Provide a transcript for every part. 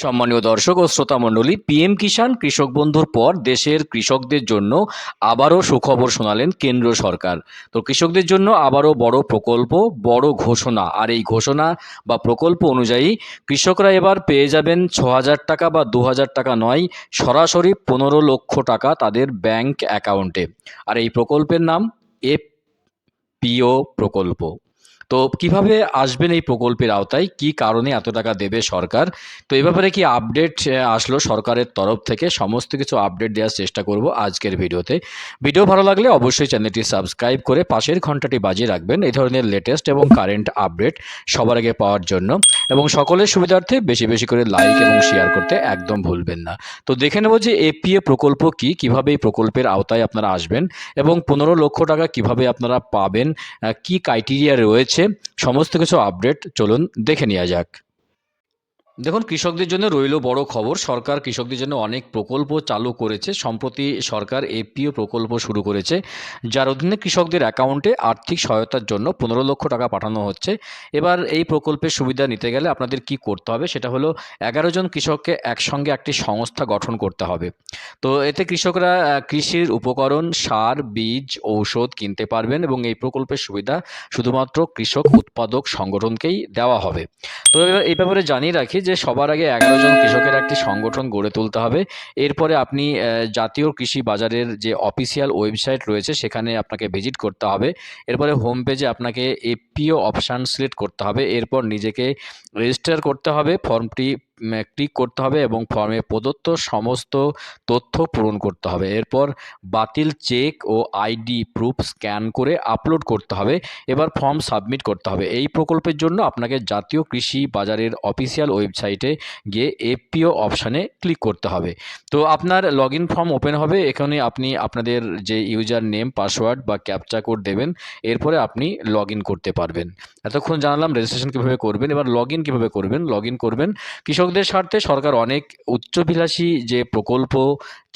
সম্মানীয় দর্শক ও শ্রোতা মণ্ডলী, পিএম কিষাণ কৃষক বন্ধুর পর দেশের কৃষকদের জন্য আবারও সুখবর শোনালেন কেন্দ্র সরকার। তো কৃষকদের জন্য আবারও বড় প্রকল্প, বড় ঘোষণা। আর এই ঘোষণা বা প্রকল্প অনুযায়ী কৃষকরা এবার পেয়ে যাবেন ছ হাজার টাকা বা দু হাজার টাকা নয়, সরাসরি পনেরো লক্ষ টাকা তাদের ব্যাংক অ্যাকাউন্টে। আর এই প্রকল্পের নাম এফ পিও প্রকল্প। তো কীভাবে আসবেন এই প্রকল্পের আওতায়? কি কারণে এত টাকা দেবে সরকার? তো এই ব্যাপারে কি আপডেট আসলো সরকারের তরফ থেকে? সমস্ত কিছু আপডেট দেওয়ার চেষ্টা করব আজকের ভিডিওতে। ভিডিও ভালো লাগলে অবশ্যই চ্যানেলটি সাবস্ক্রাইব করে পাশের ঘন্টাটি বাজিয়ে রাখবেন এই ধরনের লেটেস্ট এবং কারেন্ট আপডেট সবার আগে পাওয়ার জন্য। এবং সকলের সুবিধার্থে বেশি বেশি করে লাইক এবং শেয়ার করতে একদম ভুলবেন না। তো দেখে নেব যে এপিএ প্রকল্প কি, কীভাবে এই প্রকল্পের আওতায় আপনারা আসবেন এবং পনেরো লক্ষ টাকা কীভাবে আপনারা পাবেন কি ক্রাইটেরিয়া রয়েছে সমস্ত কিছু আপডেট চলুন দেখে নেওয়া যাক। দেখুন, কৃষকদের জন্য রইল বড় খবর। সরকার কৃষকদের জন্য অনেক প্রকল্প চালু করেছে। সম্প্রতি সরকার এপিও প্রকল্প শুরু করেছে, যার অধীনে কৃষকদের অ্যাকাউন্টে আর্থিক সহায়তার জন্য পনেরো লক্ষ টাকা পাঠানো হচ্ছে। এবার এই প্রকল্পের সুবিধা নিতে গেলে আপনাদের কি করতে হবে? সেটা হলো, এগারো জন কৃষককে একসঙ্গে একটি সংস্থা গঠন করতে হবে। তো এতে কৃষকরা কৃষির উপকরণ, সার, বীজ, ঔষধ কিনতে পারবেন এবং এই প্রকল্পের সুবিধা শুধুমাত্র কৃষক উৎপাদক সংগঠনকেই দেওয়া হবে। তো এবার এই ব্যাপারে জানিয়ে রাখি যে সবার আগে এগারো জন কৃষকের একটি সংগঠন গড়ে তুলতে হবে। এরপরে আপনি জাতীয় কৃষি বাজারের যে অফিসিয়াল ওয়েবসাইট রয়েছে, সেখানে আপনাকে ভিজিট করতে হবে। এরপরে হোম পেজে আপনাকে এপিও অপশান সিলেক্ট করতে হবে। এরপর নিজেকে রেজিস্টার করতে হবে। ফর্মটি ক্লিক করতে হবে এবং ফর্মে প্রদত্ত সমস্ত তথ্য পূরণ করতে হবে। এরপর বাতিল চেক ও আইডি প্রুফ স্ক্যান করে আপলোড করতে হবে। এবার ফর্ম সাবমিট করতে হবে। এই প্রকল্পের জন্য আপনাকে জাতীয় কৃষি বাজারের অফিসিয়াল ওয়েবসাইটে গিয়ে এপিও অপশানে ক্লিক করতে হবে। তো আপনার লগ ফর্ম ওপেন হবে। এখানে আপনি আপনাদের যে ইউজার নেম পাসওয়ার্ড বা ক্যাপচা কোড দেবেন। এরপরে আপনি লগ করতে পারবেন। এতক্ষণ জানালাম রেজিস্ট্রেশন কীভাবে করবেন। এবার লগ ইন কীভাবে করবেন? লগ করবেন কৃষকদের স্বার্থে সরকার অনেক উচ্চভিলাষী যে প্রকল্প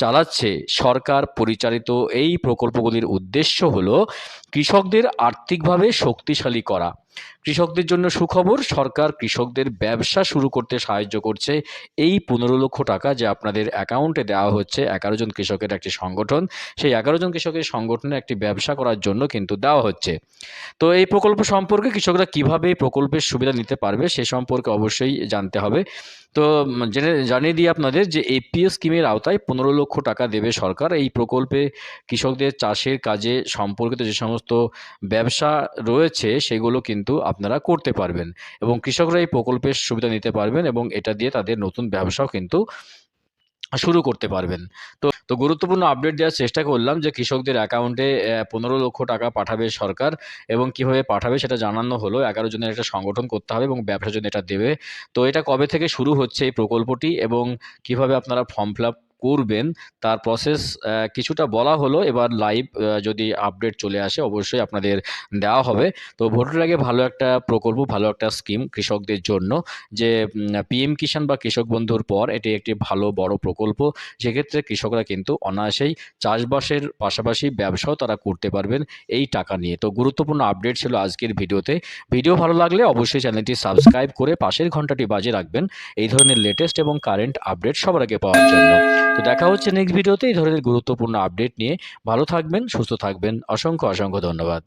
চালাচ্ছে, সরকার পরিচালিত এই প্রকল্পগুলির উদ্দেশ্য হল কৃষকদের আর্থিকভাবে শক্তিশালী করা। কৃষকদের জন্য সুখবর, সরকার কৃষকদের ব্যবসা শুরু করতে সাহায্য করছে। এই পনেরো লক্ষ টাকা যে আপনাদের অ্যাকাউন্টে দেওয়া হচ্ছে, এগারো জন কৃষকের একটি সংগঠন, সেই এগারো জন কৃষকের সংগঠনে একটি ব্যবসা করার জন্য কিন্তু দেওয়া হচ্ছে। তো এই প্রকল্প সম্পর্কে কৃষকরা কীভাবে এই প্রকল্পের সুবিধা নিতে পারবে সে সম্পর্কে অবশ্যই জানতে হবে। তো জেনে, জানিয়ে দিই আপনাদের যে এপিও স্কিমের আওতায় পনেরো লক্ষ টাকা দেবে সরকার। এই প্রকল্পে কৃষকদের চাষের কাজে সম্পর্কিত যে সমস্ত ব্যবসা রয়েছে, সেগুলো কিন্তু আপনারা করতে পারবেন এবং কৃষকরা এই প্রকল্পের সুবিধা নিতে পারবেন এবং এটা দিয়ে তাদের নতুন ব্যবসাও কিন্তু শুরু করতে পারবেন। তো তো গুরুত্বপূর্ণ আপডেট দেওয়ার চেষ্টা করলাম যে কৃষকদের অ্যাকাউন্টে পনেরো লক্ষ টাকা পাঠাবে সরকার এবং কীভাবে পাঠাবে সেটা জানানো হলো। এগারো জনের একটা সংগঠন করতে হবে এবং ব্যবসার জন্য এটা দেবে। তো এটা কবে থেকে শুরু হচ্ছে এই প্রকল্পটি এবং কীভাবে আপনারা ফর্ম ফিল আপ করবেন, তার প্রসেস কিছুটা বলা হলো। এবার লাইভ যদি আপডেট চলে আসে, অবশ্যই আপনাদের দেওয়া হবে। তো ভোটের আগে ভালো একটা প্রকল্প, ভালো একটা স্কিম কৃষকদের জন্য, যে পিএম কিষাণ বা কৃষক বন্ধুর পর এটি একটি ভালো, বড় প্রকল্প। সেক্ষেত্রে কৃষকরা কিন্তু অনায়াসেই চাষবাসের পাশাপাশি ব্যবসাও তারা করতে পারবেন এই টাকা নিয়ে। তো গুরুত্বপূর্ণ আপডেট ছিল আজকের ভিডিওতে। ভিডিও ভালো লাগলে অবশ্যই চ্যানেলটি সাবস্ক্রাইব করে পাশের ঘন্টাটি বাজে রাখবেন। এই ধরনের লেটেস্ট এবং কারেন্ট আপডেট সবার আগে পাওয়ার জন্য। তো দেখা হচ্ছে নেক্সট ভিডিওতে এই ধরনের গুরুত্বপূর্ণ আপডেট নিয়ে ভালো থাকবেন, সুস্থ থাকবেন। অসংখ্য অসংখ্য ধন্যবাদ।